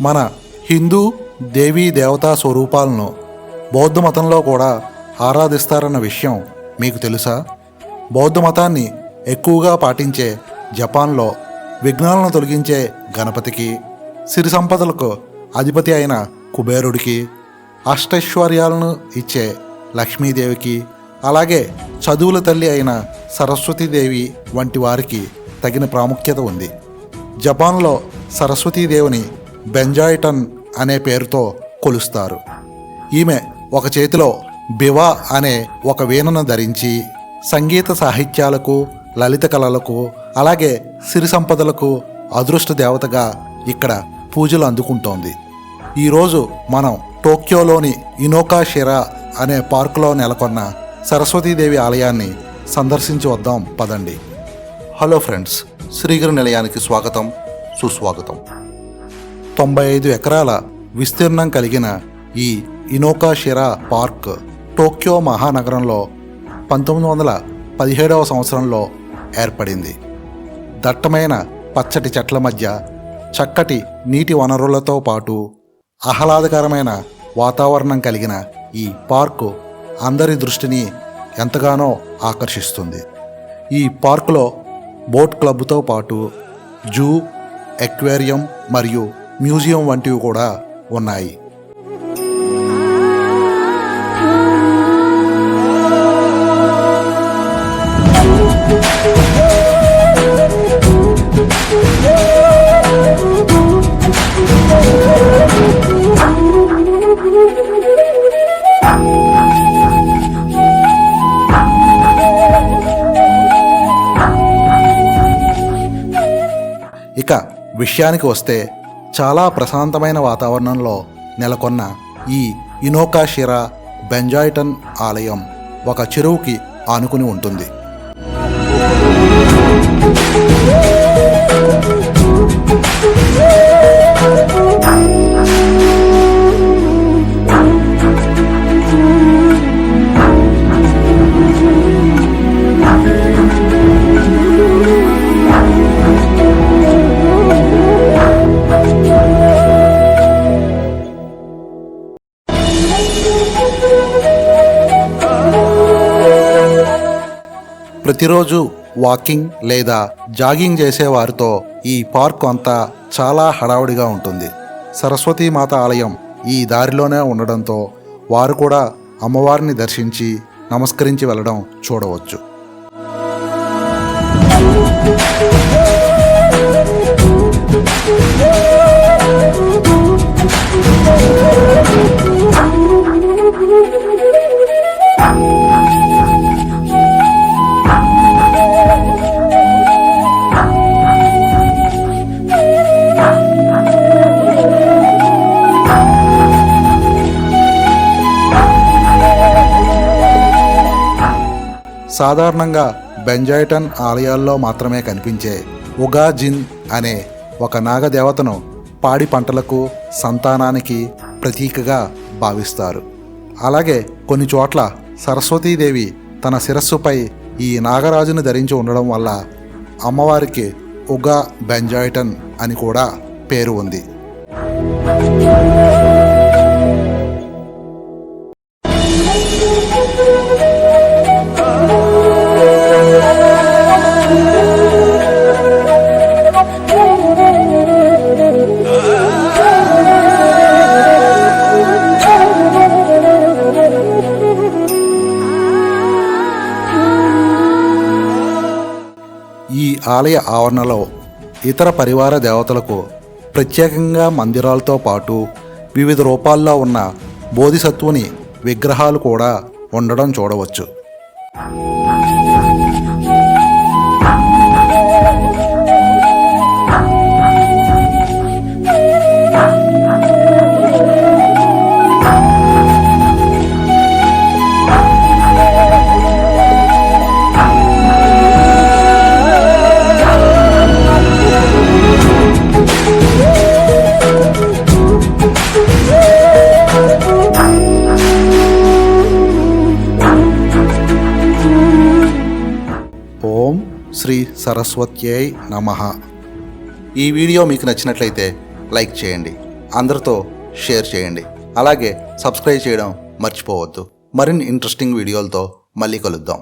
మన హిందూ దేవీ దేవతా స్వరూపాలను బౌద్ధ మతంలో కూడా ఆరాధిస్తారన్న విషయం మీకు తెలుసా? బౌద్ధ మతాన్ని ఎక్కువగా పాటించే జపాన్లో విఘ్నాలను తొలగించే గణపతికి సిరి సంపదలకు అధిపతి అయిన కుబేరుడికి అష్టైశ్వర్యాలను ఇచ్చే లక్ష్మీదేవికి అలాగే చదువుల తల్లి అయిన సరస్వతీదేవి వంటి వారికి తగిన ప్రాముఖ్యత ఉంది. జపాన్లో సరస్వతీదేవిని బెంజాయిటన్ అనే పేరుతో కొలుస్తారు. ఈమె ఒక చేతిలో బివా అనే ఒక వీణను ధరించి సంగీత సాహిత్యాలకు లలిత కళలకు అలాగే సిరి సంపదలకు అదృష్ట దేవతగా ఇక్కడ పూజలు అందుకుంటోంది. ఈరోజు మనం టోక్యోలోని ఇనోకా షిరా అనే పార్కులో నెలకొన్న సరస్వతీదేవి ఆలయాన్ని సందర్శించి వద్దాం పదండి. హలో ఫ్రెండ్స్ శ్రీగిరి నిలయానికి స్వాగతం సుస్వాగతం. తొంభై ఐదు ఎకరాల విస్తీర్ణం కలిగిన ఈ ఇనోకాషిరా పార్క్ టోక్యో మహానగరంలో పంతొమ్మిది వందల పదిహేడవ సంవత్సరంలో ఏర్పడింది. దట్టమైన పచ్చటి చెట్ల మధ్య చక్కటి నీటి వనరులతో పాటు ఆహ్లాదకరమైన వాతావరణం కలిగిన ఈ పార్కు అందరి దృష్టిని ఎంతగానో ఆకర్షిస్తుంది. ఈ పార్కులో బోట్ క్లబ్తో పాటు జూ ఎక్వేరియం మరియు మ్యూజియం వంటివి కూడా ఉన్నాయి. ఇక విషయానికి వస్తే చాలా ప్రశాంతమైన వాతావరణంలో నెలకొన్న ఈ ఇనోకాషిరా బెంజాయిటన్ ఆలయం ఒక చెరువుకి ఆనుకుని ఉంటుంది. ప్రతిరోజు వాకింగ్ లేదా జాగింగ్ చేసేవారితో ఈ పార్క్ అంతా చాలా హడావుడిగా ఉంటుంది. సరస్వతీమాత ఆలయం ఈ దారిలోనే ఉండడంతో వారు కూడా అమ్మవారిని దర్శించి నమస్కరించి వెళ్ళడం చూడవచ్చు. సాధారణంగా బెంజాయిటన్ ఆలయాల్లో మాత్రమే కనిపించే ఉగాజిన్ అనే ఒక నాగదేవతను పాడి పంటలకు సంతానానికి ప్రతీకగా భావిస్తారు. అలాగే కొన్ని చోట్ల సరస్వతీదేవి తన శిరస్సుపై ఈ నాగరాజును ధరించి ఉండడం వల్ల అమ్మవారికి ఉగా బెంజాయిటన్ అని కూడా పేరు ఉంది. ఈ ఆలయ ఆవరణలో ఇతర పరివార దేవతలకు ప్రత్యేకంగా మందిరాలతో పాటు వివిధ రూపాల్లో ఉన్న బోధిసత్వుని విగ్రహాలు కూడా ఉండడం చూడవచ్చు. శ్రీ సరస్వత్యై నమ. ఈ వీడియో మీకు నచ్చినట్లయితే లైక్ చేయండి. అందరితో షేర్ చేయండి. అలాగే సబ్స్క్రైబ్ చేయడం మర్చిపోవద్దు. మరిన్ని ఇంట్రెస్టింగ్ వీడియోలతో మళ్ళీ కలుద్దాం.